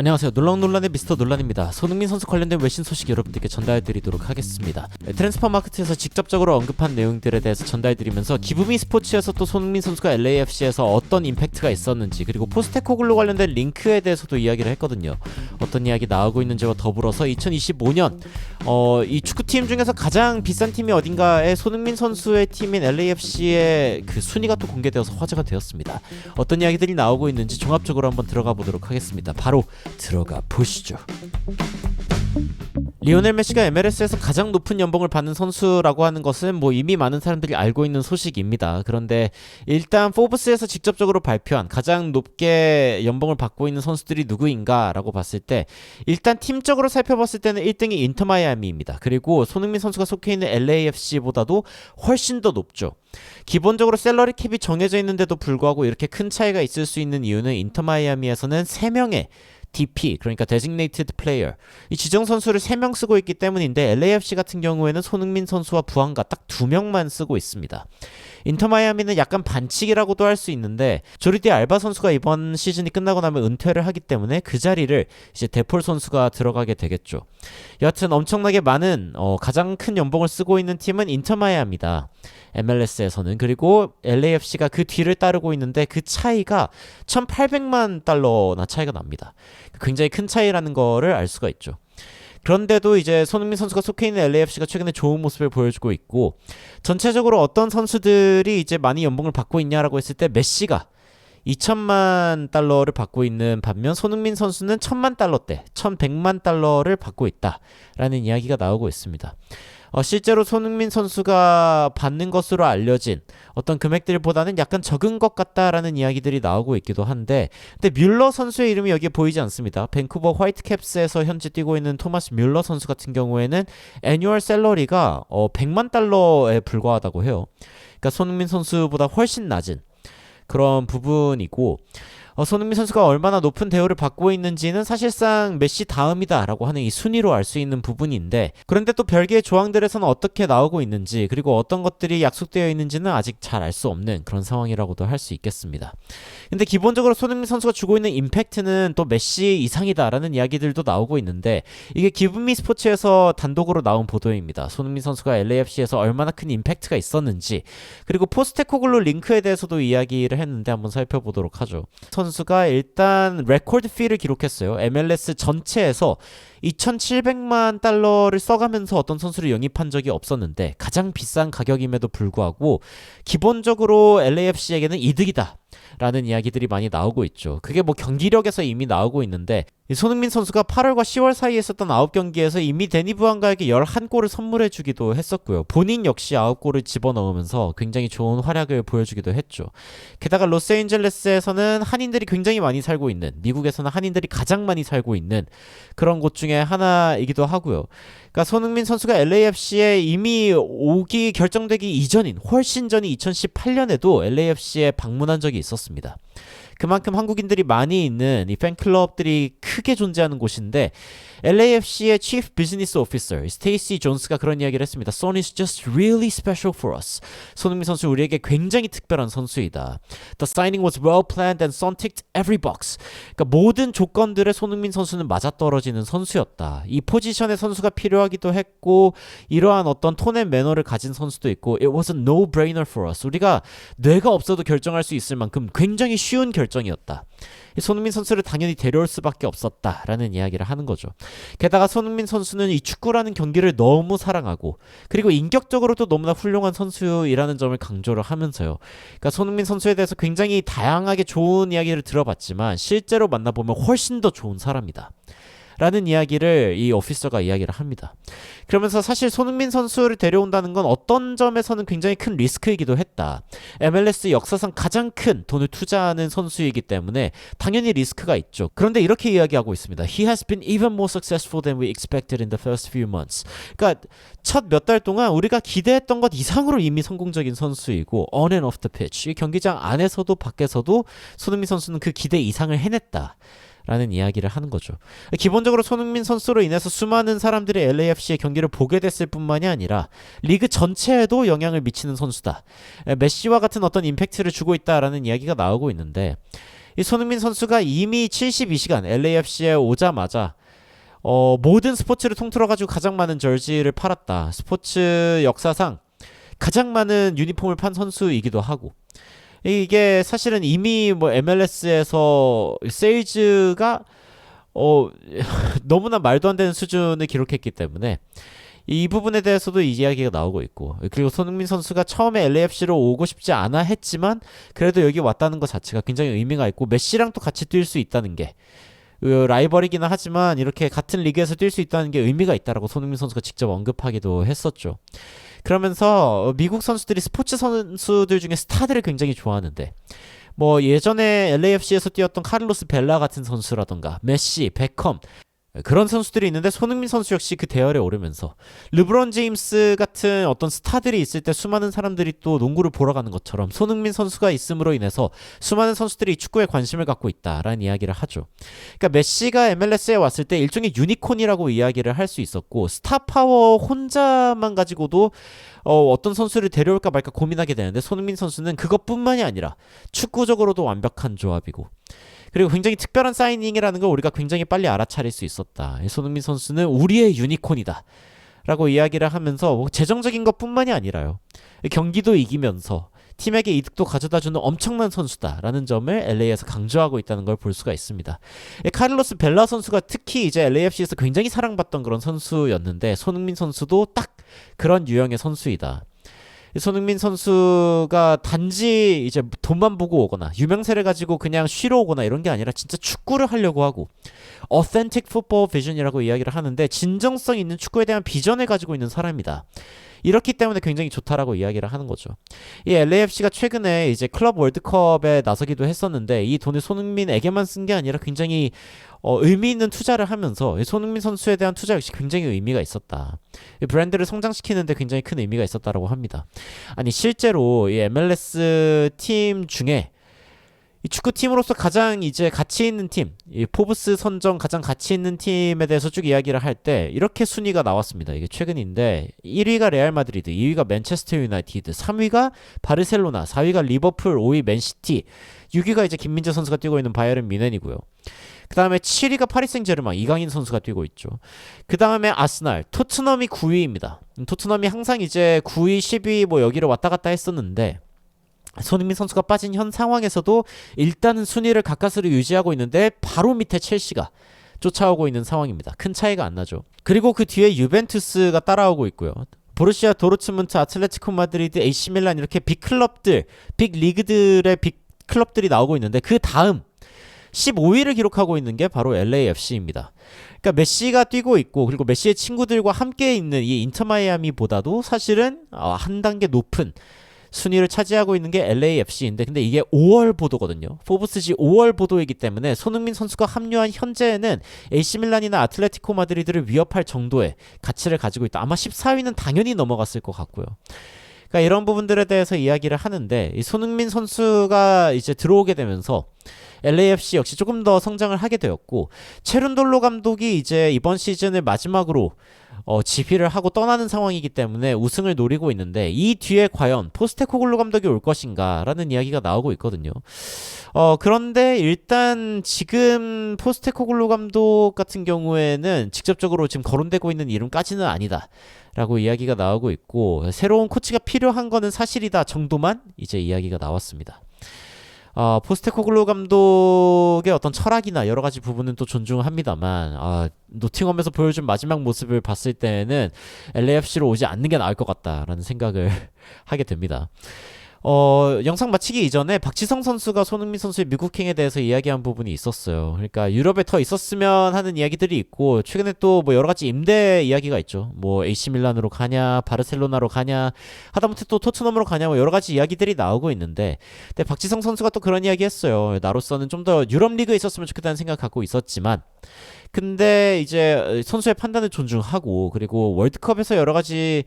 안녕하세요. 놀랑놀란의 미스터 놀란입니다. 손흥민 선수 관련된 외신 소식 여러분들께 전달해드리도록 하겠습니다. 네, 트랜스퍼 마케트에서 직접적으로 언급한 내용들에 대해서 전달드리면서 기부미 스포츠에서 또 손흥민 선수가 LAFC에서 어떤 임팩트가 있었는지 그리고 포스테코글로 관련된 링크에 대해서도 이야기를 했거든요. 어떤 이야기 나오고 있는지와 더불어서 2025년 어, 이 축구팀 중에서 가장 비싼 팀이 어딘가에 손흥민 선수의 팀인 LAFC의 그 순위가 또 공개되어서 화제가 되었습니다. 어떤 이야기들이 나오고 있는지 종합적으로 한번 들어가 보도록 하겠습니다. 바로 들어가 보시죠. 리오넬 메시가 MLS에서 가장 높은 연봉을 받는 선수라고 하는 것은 뭐 이미 많은 사람들이 알고 있는 소식입니다. 그런데 일단 포브스에서 직접적으로 발표한 가장 높게 연봉을 받고 있는 선수들이 누구인가라고 봤을 때 일단 팀적으로 살펴봤을 때는 1등이 인터 마이아미입니다. 그리고 손흥민 선수가 속해 있는 LAFC보다도 훨씬 더 높죠. 기본적으로 셀러리 캡이 정해져 있는데도 불구하고 이렇게 큰 차이가 있을 수 있는 이유는 인터 마이아미에서는 3명의 DP 그러니까 designated player 이 지정 선수를 3명 쓰고 있기 때문인데 LAFC 같은 경우에는 손흥민 선수와 부한가 딱 2명만 쓰고 있습니다. 인터 마이아미는 약간 반칙이라고도 할 수 있는데 조르디 알바 선수가 이번 시즌이 끝나고 나면 은퇴를 하기 때문에 그 자리를 이제 데폴 선수가 들어가게 되겠죠. 여하튼 엄청나게 많은 어, 가장 큰 연봉을 쓰고 있는 팀은 인터 마이아미다. MLS에서는 그리고 LAFC가 그 뒤를 따르고 있는데 그 차이가 1,800만 달러나 차이가 납니다. 굉장히 큰 차이라는 거를 알 수가 있죠. 그런데도 이제 손흥민 선수가 속해 있는 LAFC가 최근에 좋은 모습을 보여주고 있고 전체적으로 어떤 선수들이 이제 많이 연봉을 받고 있냐라고 했을 때 메시가 2천만 달러를 받고 있는 반면 손흥민 선수는 1천만 달러대, 1,100만 달러를 받고 있다라는 이야기가 나오고 있습니다. 어, 실제로 손흥민 선수가 받는 것으로 알려진 어떤 금액들보다는 약간 적은 것 같다라는 이야기들이 나오고 있기도 한데 근데 뮬러 선수의 이름이 여기에 보이지 않습니다. 밴쿠버 화이트캡스에서 현재 뛰고 있는 토마스 뮬러 선수 같은 경우에는 애뉴얼 셀러리가 어, 100만 달러에 불과하다고 해요. 그러니까 손흥민 선수보다 훨씬 낮은 그런 부분이고 어, 손흥민 선수가 얼마나 높은 대우를 받고 있는지는 사실상 메시 다음이다라고 하는 이 순위로 알 수 있는 부분인데 그런데 또 별개의 조항들에서는 어떻게 나오고 있는지 그리고 어떤 것들이 약속되어 있는지는 아직 잘 알 수 없는 그런 상황이라고도 할 수 있겠습니다. 근데 기본적으로 손흥민 선수가 주고 있는 임팩트는 또 메시 이상이다라는 이야기들도 나오고 있는데 이게 기분미 스포츠에서 단독으로 나온 보도입니다. 손흥민 선수가 LAFC에서 얼마나 큰 임팩트가 있었는지 그리고 포스테코글로 링크에 대해서도 이야기를 했는데 한번 살펴보도록 하죠. 선 수가 일단 레코드 피를 기록했어요. MLS 전체에서 2,700만 달러를 써가면서 어떤 선수를 영입한 적이 없었는데 가장 비싼 가격임에도 불구하고 기본적으로 LAFC에게는 이득이다. 라는 이야기들이 많이 나오고 있죠. 그게 뭐 경기력에서 이미 나오고 있는데 이 손흥민 선수가 8월과 10월 사이에 있었던 9경기에서 이미 데니 부안가에게 11골을 선물해 주기도 했었고요. 본인 역시 9골을 집어넣으면서 굉장히 좋은 활약을 보여주기도 했죠. 게다가 로스앤젤레스에서는 한인들이 굉장히 많이 살고 있는 미국에서는 한인들이 가장 많이 살고 있는 그런 곳 중에 하나이기도 하고요. 그러니까 손흥민 선수가 LAFC에 이미 오기 결정되기 이전인 훨씬 전인 2018년에도 LAFC에 방문한 적이 있었습니다. 그만큼 한국인들이 많이 있는 이 팬클럽들이 크게 존재하는 곳인데 LAFC의 Chief Business Officer 스테이시 존스가 그런 이야기를 했습니다. Son is just really special for us. 손흥민 선수 우리에게 굉장히 특별한 선수이다. The signing was well planned and Son ticked every box. 그러니까 모든 조건들에 손흥민 선수는 맞아떨어지는 선수였다. 이 포지션에 선수가 필요하기도 했고 이러한 어떤 톤앤 매너를 가진 선수도 있고 it was a no-brainer for us. 우리가 뇌가 없어도 결정할 수 있을 만큼 굉장히 쉬운 결정 이었다. 손흥민 선수를 당연히 데려올 수밖에 없었다라는 이야기를 하는 거죠. 게다가 손흥민 선수는 이 축구라는 경기를 너무 사랑하고 그리고 인격적으로도 너무나 훌륭한 선수이라는 점을 강조를 하면서요. 그러니까 손흥민 선수에 대해서 굉장히 다양하게 좋은 이야기를 들어봤지만 실제로 만나보면 훨씬 더 좋은 사람이다. 라는 이야기를 이 오피서가 이야기를 합니다. 그러면서 사실 손흥민 선수를 데려온다는 건 어떤 점에서는 굉장히 큰 리스크이기도 했다. MLS 역사상 가장 큰 돈을 투자하는 선수이기 때문에 당연히 리스크가 있죠. 그런데 이렇게 이야기하고 있습니다. He has been even more successful than we expected in the first few months. 그러니까 첫 몇 달 동안 우리가 기대했던 것 이상으로 이미 성공적인 선수이고 on and off the pitch 이 경기장 안에서도 밖에서도 손흥민 선수는 그 기대 이상을 해냈다. 라는 이야기를 하는 거죠. 기본적으로 손흥민 선수로 인해서 수많은 사람들이 LAFC의 경기를 보게 됐을 뿐만이 아니라 리그 전체에도 영향을 미치는 선수다. 메시와 같은 어떤 임팩트를 주고 있다라는 이야기가 나오고 있는데 이 손흥민 선수가 이미 72시간 LAFC에 오자마자 어, 모든 스포츠를 통틀어 가지고 가장 많은 저지를 팔았다. 스포츠 역사상 가장 많은 유니폼을 판 선수이기도 하고 이게 사실은 이미 뭐 MLS에서 세일즈가 어 너무나 말도 안 되는 수준을 기록했기 때문에 이 부분에 대해서도 이야기가 나오고 있고 그리고 손흥민 선수가 처음에 LAFC로 오고 싶지 않아 했지만 그래도 여기 왔다는 것 자체가 굉장히 의미가 있고 메시랑 또 같이 뛸 수 있다는 게그 라이벌이기는 하지만 이렇게 같은 리그에서 뛸 수 있다는 게 의미가 있다라고 손흥민 선수가 직접 언급하기도 했었죠. 그러면서 미국 선수들이 스포츠 선수들 중에 스타들을 굉장히 좋아하는데 뭐 예전에 LAFC에서 뛰었던 카를로스 벨라 같은 선수라던가 메시, 베컴 그런 선수들이 있는데 손흥민 선수 역시 그 대열에 오르면서 르브론 제임스 같은 어떤 스타들이 있을 때 수많은 사람들이 또 농구를 보러 가는 것처럼 손흥민 선수가 있음으로 인해서 수많은 선수들이 축구에 관심을 갖고 있다라는 이야기를 하죠. 그러니까 메시가 MLS에 왔을 때 일종의 유니콘이라고 이야기를 할 수 있었고 스타 파워 혼자만 가지고도 어, 어떤 선수를 데려올까 말까 고민하게 되는데 손흥민 선수는 그것뿐만이 아니라 축구적으로도 완벽한 조합이고 그리고 굉장히 특별한 사이닝이라는 걸 우리가 굉장히 빨리 알아차릴 수 있었다. 손흥민 선수는 우리의 유니콘이다. 라고 이야기를 하면서 뭐 재정적인 것뿐만이 아니라요. 경기도 이기면서 팀에게 이득도 가져다주는 엄청난 선수다라는 점을 LA에서 강조하고 있다는 걸 볼 수가 있습니다. 카를로스 벨라 선수가 특히 이제 LAFC에서 굉장히 사랑받던 그런 선수였는데 손흥민 선수도 딱 그런 유형의 선수이다. 손흥민 선수가 단지 이제 돈만 보고 오거나 유명세를 가지고 그냥 쉬러 오거나 이런 게 아니라 진짜 축구를 하려고 하고 authentic football vision이라고 이야기를 하는데 진정성 있는 축구에 대한 비전을 가지고 있는 사람이다. 이렇기 때문에 굉장히 좋다라고 이야기를 하는 거죠. 이 LAFC가 최근에 이제 클럽 월드컵에 나서기도 했었는데 이 돈을 손흥민에게만 쓴 게 아니라 굉장히 어, 의미 있는 투자를 하면서 손흥민 선수에 대한 투자 역시 굉장히 의미가 있었다. 브랜드를 성장시키는데 굉장히 큰 의미가 있었다라고 합니다. 아니 실제로 이 MLS 팀 중에 이 축구팀으로서 가장 이제 가치 있는 팀, 이 포브스 선정 가장 가치 있는 팀에 대해서 쭉 이야기를 할 때 이렇게 순위가 나왔습니다. 이게 최근인데 1위가 레알 마드리드, 2위가 맨체스터 유나이티드, 3위가 바르셀로나, 4위가 리버풀, 5위 맨시티, 6위가 이제 김민재 선수가 뛰고 있는 바이에른 미넨이고요. 그 다음에 7위가 파리 생제르맹 이강인 선수가 뛰고 있죠. 그 다음에 아스날, 토트넘이 9위입니다. 토트넘이 항상 이제 9위, 10위 뭐 여기를 왔다 갔다 했었는데 손흥민 선수가 빠진 현 상황에서도 일단은 순위를 가까스로 유지하고 있는데 바로 밑에 첼시가 쫓아오고 있는 상황입니다. 큰 차이가 안 나죠. 그리고 그 뒤에 유벤투스가 따라오고 있고요. 보르시아 도르츠문트, 아틀레티코 마드리드, AC 밀란 이렇게 빅 클럽들, 빅 리그들의 빅 클럽들이 나오고 있는데 그 다음 15위를 기록하고 있는 게 바로 LAFC입니다. 그러니까 메시가 뛰고 있고 그리고 메시의 친구들과 함께 있는 이 인터 마이아미보다도 사실은 한 단계 높은 순위를 차지하고 있는 게 LAFC인데 근데 이게 5월 보도거든요. 포브스지 5월 보도이기 때문에 손흥민 선수가 합류한 현재는 AC 밀란이나 아틀레티코 마드리드를 위협할 정도의 가치를 가지고 있다. 아마 14위는 당연히 넘어갔을 것 같고요. 그러니까 이런 부분들에 대해서 이야기를 하는데 이 손흥민 선수가 이제 들어오게 되면서 LAFC 역시 조금 더 성장을 하게 되었고 체룬돌로 감독이 이제 이번 시즌을 마지막으로 어, 지휘를 하고 떠나는 상황이기 때문에 우승을 노리고 있는데 이 뒤에 과연 포스테코글루 감독이 올 것인가라는 이야기가 나오고 있거든요. 어, 그런데 일단 지금 포스테코글루 감독 같은 경우에는 직접적으로 지금 거론되고 있는 이름까지는 아니다. 라고 이야기가 나오고 있고 새로운 코치가 필요한 거는 사실이다 정도만 이제 이야기가 나왔습니다. 어, 포스테코글로 감독의 어떤 철학이나 여러 가지 부분은 또 존중합니다만 아, 노팅엄에서 보여준 마지막 모습을 봤을 때는 LAFC로 오지 않는 게 나을 것 같다라는 생각을 하게 됩니다. 어, 영상 마치기 이전에 박지성 선수가 손흥민 선수의 미국행에 대해서 이야기한 부분이 있었어요. 그러니까 유럽에 더 있었으면 하는 이야기들이 있고 최근에 또 뭐 여러 가지 임대 이야기가 있죠. 뭐 AC 밀란으로 가냐, 바르셀로나로 가냐, 하다못해 또 토트넘으로 가냐, 뭐 여러 가지 이야기들이 나오고 있는데, 근데 박지성 선수가 또 그런 이야기 했어요. 나로서는 좀 더 유럽 리그에 있었으면 좋겠다는 생각 갖고 있었지만, 근데 이제 선수의 판단을 존중하고 그리고 월드컵에서 여러 가지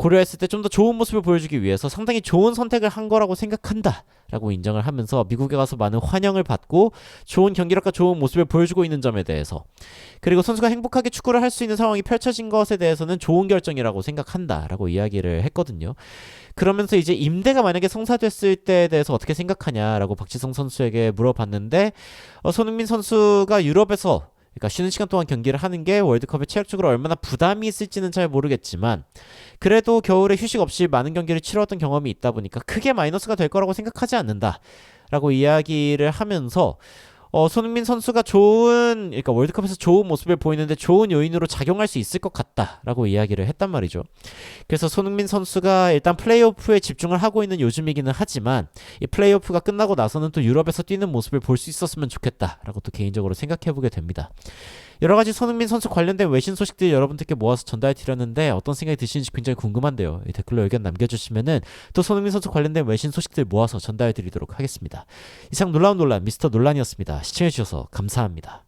고려했을 때 좀 더 좋은 모습을 보여주기 위해서 상당히 좋은 선택을 한 거라고 생각한다. 라고 인정을 하면서 미국에 가서 많은 환영을 받고 좋은 경기력과 좋은 모습을 보여주고 있는 점에 대해서 그리고 선수가 행복하게 축구를 할 수 있는 상황이 펼쳐진 것에 대해서는 좋은 결정이라고 생각한다 라고 이야기를 했거든요. 그러면서 이제 임대가 만약에 성사됐을 때에 대해서 어떻게 생각하냐라고 박지성 선수에게 물어봤는데 어, 손흥민 선수가 유럽에서 그러니까 쉬는 시간 동안 경기를 하는 게 월드컵에 체력적으로 얼마나 부담이 있을지는 잘 모르겠지만 그래도 겨울에 휴식 없이 많은 경기를 치러왔던 경험이 있다 보니까 크게 마이너스가 될 거라고 생각하지 않는다 라고 이야기를 하면서 어, 손흥민 선수가 좋은 그러니까 월드컵에서 좋은 모습을 보이는데 좋은 요인으로 작용할 수 있을 것 같다라고 이야기를 했단 말이죠. 그래서 손흥민 선수가 일단 플레이오프에 집중을 하고 있는 요즘이기는 하지만 이 플레이오프가 끝나고 나서는 또 유럽에서 뛰는 모습을 볼 수 있었으면 좋겠다라고 또 개인적으로 생각해 보게 됩니다. 여러 가지 손흥민 선수 관련된 외신 소식들 여러분들께 모아서 전달 드렸는데 어떤 생각이 드시는지 굉장히 궁금한데요. 이 댓글로 의견 남겨주시면은 또 손흥민 선수 관련된 외신 소식들 모아서 전달 드리도록 하겠습니다. 이상 놀라운 논란 미스터 논란이었습니다. 시청해 주셔서 감사합니다.